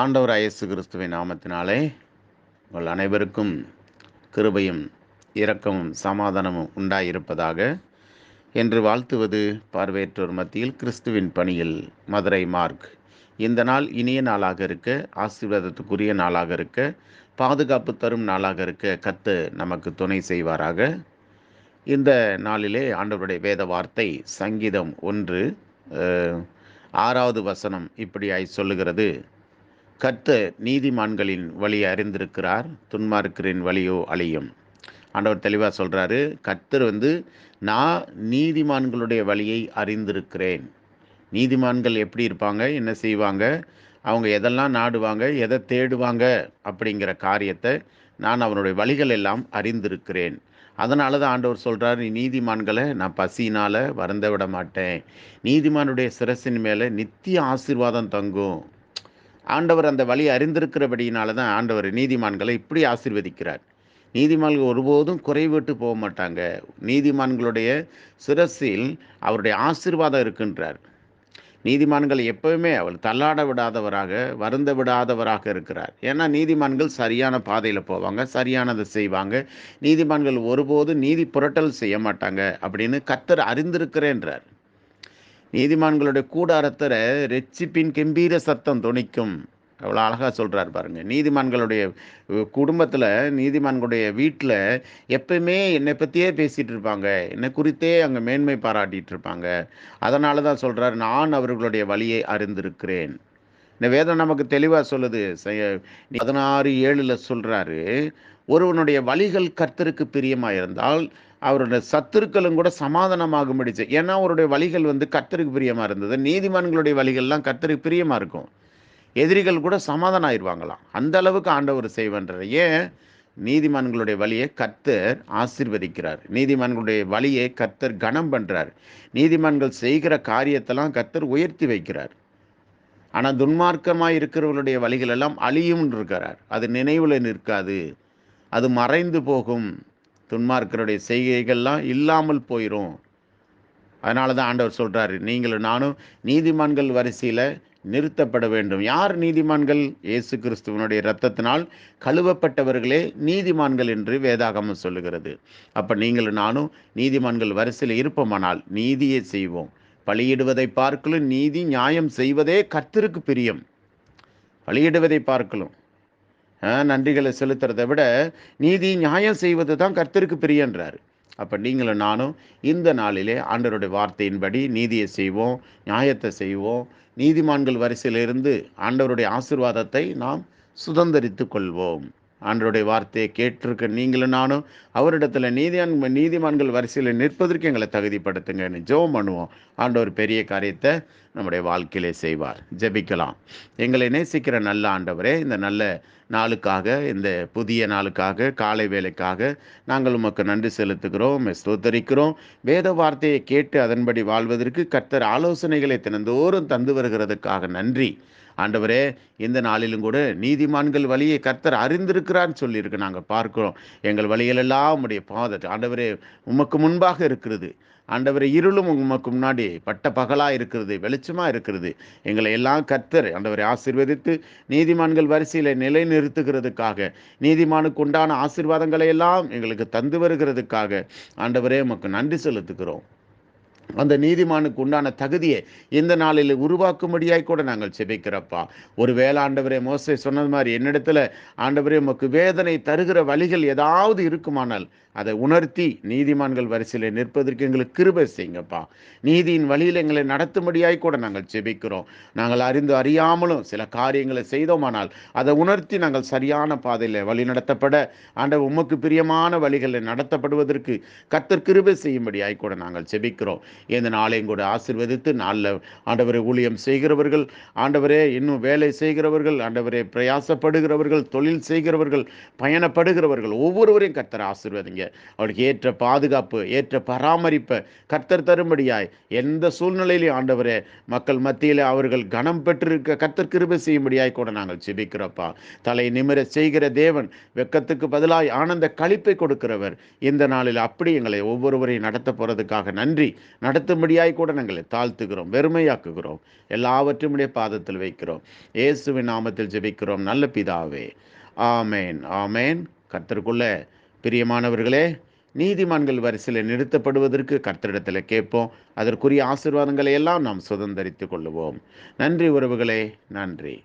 ஆண்டவர் ஐயசு கிறிஸ்துவின் நாமத்தினாலே உங்கள் அனைவருக்கும் கிருபையும் இரக்கமும் சமாதானமும் உண்டாயிருப்பதாக என்று வாழ்த்துவது பார்வையற்றோர் மத்தியில் கிறிஸ்துவின் பணியில் மதுரை மார்க். இந்த நாள் இனிய நாளாக இருக்க ஆசீர்வாதத்துக்குரிய நாளாக இருக்க பாதுகாப்பு தரும் நாளாக இருக்க கத்து நமக்கு துணை செய்வாராக. இந்த நாளிலே ஆண்டவருடைய வேத வார்த்தை சங்கீதம் ஒன்று ஆறாவது வசனம் இப்படியாய் சொல்லுகிறது. கர்த்தர் நீதிமான்களின் வழியை அறிந்திருக்கிறார். துன்மார்க்கரின் வழியோ அழியும். ஆண்டவர் தெளிவாக சொல்கிறாரு கர்த்தர் வந்து நான் நீதிமான்களுடைய வழியை அறிந்திருக்கிறேன். நீதிமான்கள் எப்படி இருப்பாங்க? என்ன செய்வாங்க? அவங்க எதெல்லாம் நாடுவாங்க? எதை தேடுவாங்க? அப்படிங்கிற காரியத்தை நான் அவனுடைய வழிகள் எல்லாம் அறிந்திருக்கிறேன். அதனால தான் ஆண்டவர் சொல்கிறார் நீ நீதிமான்களை நான் பசியினால் வறந்த விட மாட்டேன். நீதிமானுடைய சிரசின் மேலே நித்திய ஆசீர்வாதம் தங்கும். ஆண்டவர் அந்த வழி அறிந்திருக்கிறபடியினால தான் ஆண்டவர் நீதிமான்களை இப்படி ஆசிர்வதிக்கிறார். நீதிமான்கள் ஒருபோதும் குறைவிட்டு போக மாட்டாங்க. நீதிமான்களுடைய சிரசில் அவருடைய ஆசிர்வாதம் இருக்கின்றார். நீதிமான்கள் எப்பவுமே அவர் தள்ளாட விடாதவராக வருந்த விடாதவராக இருக்கிறார். ஏன்னா நீதிமான்கள் சரியான பாதையில் போவாங்க சரியானதை செய்வாங்க. நீதிமான்கள் ஒருபோதும் நீதி புரட்டல் செய்ய மாட்டாங்க அப்படின்னு கத்தர் அறிந்திருக்கிறேன்றார். நீதிமான்களுடைய கூடாரத்தில் ரெச்சிப்பின் கெம்பீர சத்தம் துணிக்கும் அவ்வளோ அழகாக சொல்கிறார் பாருங்கள் நீதிமான்களுடைய குடும்பத்தில் நீதிமான்களுடைய வீட்டில் எப்பயுமே என்னை பற்றியே பேசிகிட்டு இருப்பாங்க. என்னை குறித்தே அங்கே மேன்மை பாராட்டிட்டு இருப்பாங்க. அதனால தான் சொல்கிறார் நான் அவர்களுடைய வழியை அறிந்திருக்கிறேன். இந்த வேதம் நமக்கு தெளிவாக சொல்லுது. பதினாறு ஏழில் சொல்கிறாரு ஒருவனுடைய வழிகள் கர்த்தருக்கு பிரியமாக இருந்தால் அவருடைய சத்துருக்களும் கூட சமாதானமாகும்படிச்சு ஏன்னா அவருடைய வழிகள் வந்து கர்த்தருக்கு பிரியமாக இருந்தது. நீதிமான்களுடைய வழிகள்லாம் கர்த்தருக்கு பிரியமாக இருக்கும். எதிரிகள் கூட சமாதானம் ஆயிடுவாங்களாம் அந்த அளவுக்கு ஆண்டவர் செய்வன்றார். ஏன்? நீதிமான்களுடைய வழியை கர்த்தர் ஆசிர்வதிக்கிறார். நீதிமான்களுடைய வழியை கர்த்தர் கனம் பண்ணுறார் நீதிமான்கள் செய்கிற காரியத்தெல்லாம் கர்த்தர் உயர்த்தி வைக்கிறார். ஆனால் துன்மார்க்கமாக இருக்கிறவர்களுடைய வழிகள் எல்லாம் அழியும்னு இருக்கிறார் அது நினைவில் நிற்காது. அது மறைந்து போகும். துன்மார்க்கருடைய செய்கைகள்லாம் இல்லாமல் போயிடும் அதனால தான் ஆண்டவர் சொல்கிறாரு நீங்களும் நானும் நீதிமான்கள் வரிசையில் நிறுத்தப்பட வேண்டும். யார் நீதிமான்கள்? இயேசு கிறிஸ்துவனுடைய இரத்தத்தினால் கழுவப்பட்டவர்களே நீதிமான்கள் என்று வேதாகமம் சொல்லுகிறது. அப்போ நீங்களும் நானும் நீதிமான்கள் வரிசையில் இருப்போமானால் நீதியை செய்வோம். பலியிடுவதை பார்க்கலும் நீதி நியாயம் செய்வதே கர்த்தருக்கு பிரியம். பலியிடுவதை பார்க்கலும். நன்றிகளை செலுத்துறதை விட நீதி நியாயம் செய்வது தான் கர்த்தருக்கு பிரியன்றார். அப்போ நீங்களும் நானும் இந்த நாளிலே ஆண்டவருடைய வார்த்தையின்படி நீதியை செய்வோம் நியாயத்தை செய்வோம். நீதிமான்கள் வரிசையிலிருந்து ஆண்டவருடைய ஆசீர்வாதத்தை நாம் சுதந்திரித்து கொள்வோம். ஆண்டருடைய வார்த்தையை கேட்டிருக்க நீங்களும் நானும் அவரிடத்தில் நீதியான் நீதிமான்கள் வரிசையில் நிற்பதற்கு எங்களை தகுதிப்படுத்துங்கன்னு ஜெபம் பண்ணுவோம். ஆண்டவர் பெரிய காரியத்தை நம்முடைய வாழ்க்கையிலே செய்வார். ஜெபிக்கலாம். எங்களை நேசிக்கிற நல்ல ஆண்டவரே இந்த நல்ல நாளுக்காக இந்த புதிய நாளுக்காக காலை வேலைக்காக நாங்கள் உமக்கு நன்றி செலுத்துகிறோம் ஸ்தோத்தரிக்கிறோம். வேத வார்த்தையை கேட்டு அதன்படி வாழ்வதற்கு கர்த்தர் ஆலோசனைகளை தினந்தோறும் தந்து வருகிறதுக்காக நன்றி. ஆண்டவரே இந்த நாளிலும் கூட நீதிமான்கள் வழியை கர்த்தர் அறிந்திருக்கிறான்னு சொல்லியிருக்கு. நாங்கள் பார்க்கிறோம். எங்கள் வழிகளெல்லாம் உடைய பாதத்தை ஆண்டவரே உமக்கு முன்பாக இருக்கிறது. ஆண்டவரே இருளும் உமக்கு முன்னாடி பட்ட பகலாக இருக்கிறது வெளிச்சமாக இருக்கிறது. எங்களை எல்லாம் கர்த்தர் ஆண்டவரை ஆசீர்வதித்து நீதிமான்கள் வரிசையில் நிலைநிறுத்துகிறதுக்காக நீதிமானுக்கு உண்டான ஆசீர்வாதங்களை எல்லாம் எங்களுக்கு தந்து வருகிறதுக்காக ஆண்டவரே உமக்கு நன்றி செலுத்துகிறோம். அந்த நீதிமானுக்கு உண்டான தகுதியை இந்த நாளில் உருவாக்கும்படியாய் கூட நாங்கள் செபிக்கிறப்பா ஒரு வேளை ஆண்டவரே மோசை சொன்னது மாதிரி என்னிடத்துல ஆண்டவரே உமக்கு வேதனை தருகிற வழிகள் ஏதாவது இருக்குமானால் அதை உணர்த்தி நீதிமான்கள் வரிசையில் நிற்பதற்கு எங்களுக்கு கிருபை செய்யுங்கப்பா. நீதியின் வழியில் எங்களை நடத்தும்படியாய் கூட நாங்கள் செபிக்கிறோம் நாங்கள் அறிந்து அறியாமலும் சில காரியங்களை செய்தோமானால் அதை உணர்த்தி நாங்கள் சரியான பாதையில் வழி நடத்தப்பட ஆண்டவர் உமக்கு பிரியமான வழிகளில் நடத்தப்படுவதற்கு கத்தர் கிருபை செய்யும்படியாய் கூட நாங்கள் செபிக்கிறோம் இந்த நாளையும் கூட ஆசீர்வதித்து நாளில் ஆண்டவரை ஊழியம் செய்கிறவர்கள் ஆண்டவரே இன்னும் வேலை செய்கிறவர்கள் ஆண்டவரே பிரயாசப்படுகிறவர்கள் தொழில் செய்கிறவர்கள் பயணப்படுகிறவர்கள் ஒவ்வொருவரையும் கர்த்தர் ஆசிர்வதிங்க. அவருக்கு ஏற்ற பாதுகாப்பு ஏற்ற பராமரிப்பை கர்த்தர் தரும்படியாய் எந்த சூழ்நிலையிலையும் ஆண்டவரே மக்கள் மத்தியில் அவர்கள் கனம் பெற்றிருக்க கர்த்தர் கிருபை செய்யும்படியாய் கூட நாங்கள் செபிக்கிறோப்பா தலை நிமிர செய்கிற தேவன் வெக்கத்துக்கு பதிலாய் ஆனந்த களிப்பை கொடுக்கிறவர். இந்த நாளில் அப்படி எங்களை ஒவ்வொருவரையும் நடத்த போறதுக்காக நன்றி. நடத்தும்படியாய் கூட நாங்களை தாழ்த்துகிறோம் வெறுமையாக்குகிறோம். எல்லாவற்றையும் உடைய பாதத்தில் வைக்கிறோம். இயேசுவின் நாமத்தில் ஜெபிக்கிறோம். நல்ல பிதாவே. ஆமேன் ஆமேன். கர்த்தருக்குள்ள பிரியமானவர்களே நீதிமான்கள் வரிசையில் நிறுத்தப்படுவதற்கு கர்த்தரிடத்தில் கேட்போம். அதற்குரிய ஆசீர்வாதங்களை எல்லாம் நாம் சுதந்திரித்து கொள்ளுவோம். நன்றி உறவுகளே. நன்றி.